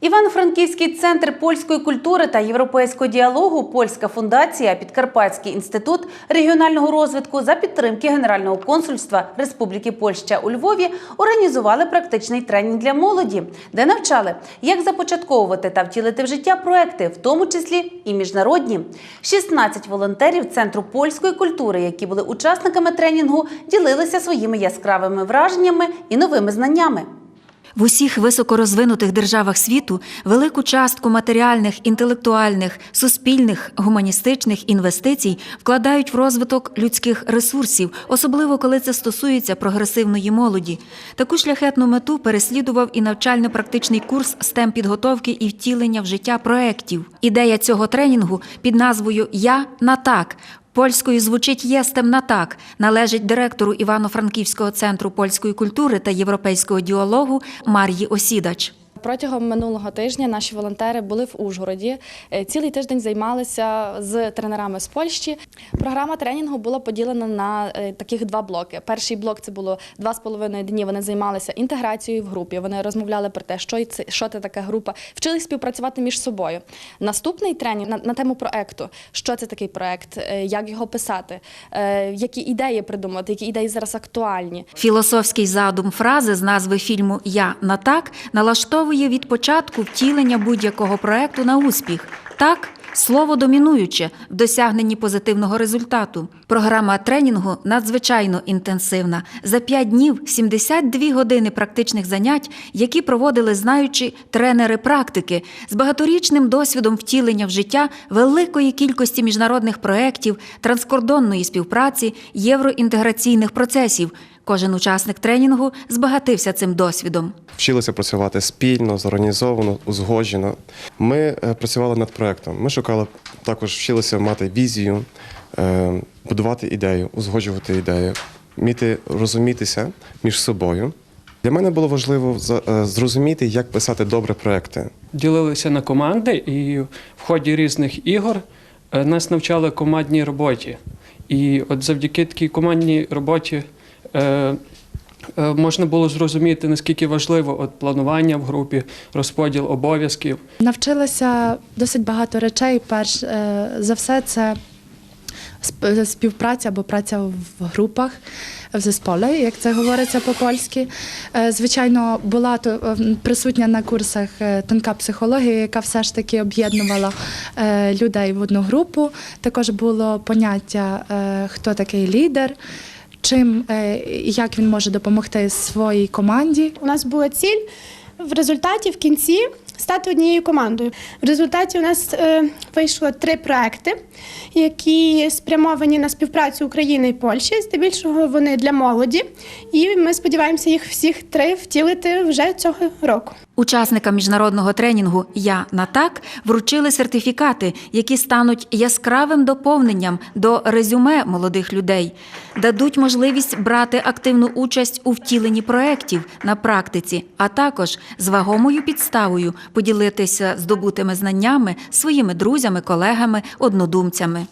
Івано-Франківський центр польської культури та європейського діалогу Польська фундація, Підкарпатський інститут регіонального розвитку за підтримки Генерального консульства Республіки Польща у Львові організували практичний тренінг для молоді, де навчали, як започатковувати та втілити в життя проекти, в тому числі і міжнародні. 16 волонтерів центру польської культури, які були учасниками тренінгу, ділилися своїми яскравими враженнями і новими знаннями. В усіх високорозвинутих державах світу велику частку матеріальних, інтелектуальних, суспільних, гуманістичних інвестицій вкладають в розвиток людських ресурсів, особливо коли це стосується прогресивної молоді. Таку шляхетну мету переслідував і навчально-практичний курс STEM підготовки і втілення в життя проєктів. Ідея цього тренінгу під назвою Я на так. Польською звучить єстемна так» належить директору Івано-Франківського центру польської культури та європейського діалогу Мар'ї Осідач. Протягом минулого тижня наші волонтери були в Ужгороді. Е, Цілий тиждень займалися з тренерами з Польщі. Програма тренінгу була поділена на е, таких два блоки. Перший блок це було два з половиною дні. Вони займалися інтеграцією в групі. Вони розмовляли про те, що це що це така група, вчились співпрацювати між собою. Наступний тренінг на, на тему проекту: що це такий проект, е, як його писати, які ідеї придумати, які ідеї зараз актуальні. Філософський задум фрази з назви фільму Я на так налаштовує від початку втілення будь-якого проекту на успіх. Так. Слово домінуюче в досягненні позитивного результату. Програма тренінгу надзвичайно інтенсивна. За 5 днів 72 години практичних занять, які проводили знаючі тренери практики з багаторічним досвідом втілення в життя великої кількості міжнародних проєктів, транскордонної співпраці, євроінтеграційних процесів. Кожен учасник тренінгу збагатився цим досвідом. Вчилися працювати спільно, зорганізовано, узгоджено. Ми е, працювали над проектом. Ми шукали також вчилися мати візію, е, будувати ідею, узгоджувати ідею, вміти розумітися між собою. Для мене було важливо е, зрозуміти, як писати добре проекти. ділилися на команди, і в ході різних ігор нас навчали командній роботі. І от завдяки такій командній роботі можна було зрозуміти, наскільки важливо от планування в групі, розподіл обов'язків. Навчилася досить багато речей. Перш е, за все, це співпраця або праця в групах, в зесполе, як це говориться по-польськи. Е, Звичайно, була е, присутня на курсах е, тонка психологія, яка все ж таки об'єднувала е, людей в одну групу. Також було поняття, е, хто такий лідер. Чим е, і як він може допомогти своїй команді, У нас була ціль в результаті в кінці стати однією командою. В результаті у нас е, вийшло три проекти, які спрямовані на співпрацю України і Польщі. Здебільшого вони для молоді, і ми сподіваємося їх всіх три втілити вже цього року. Учасникам міжнародного тренінгу Я на так вручили сертифікати, які стануть яскравим доповненням до резюме молодих людей, дадуть можливість брати активну участь у втіленні проєктів на практиці, а також з вагомою підставою поділитися здобутими знаннями своїми друзями, колегами, однодумцями.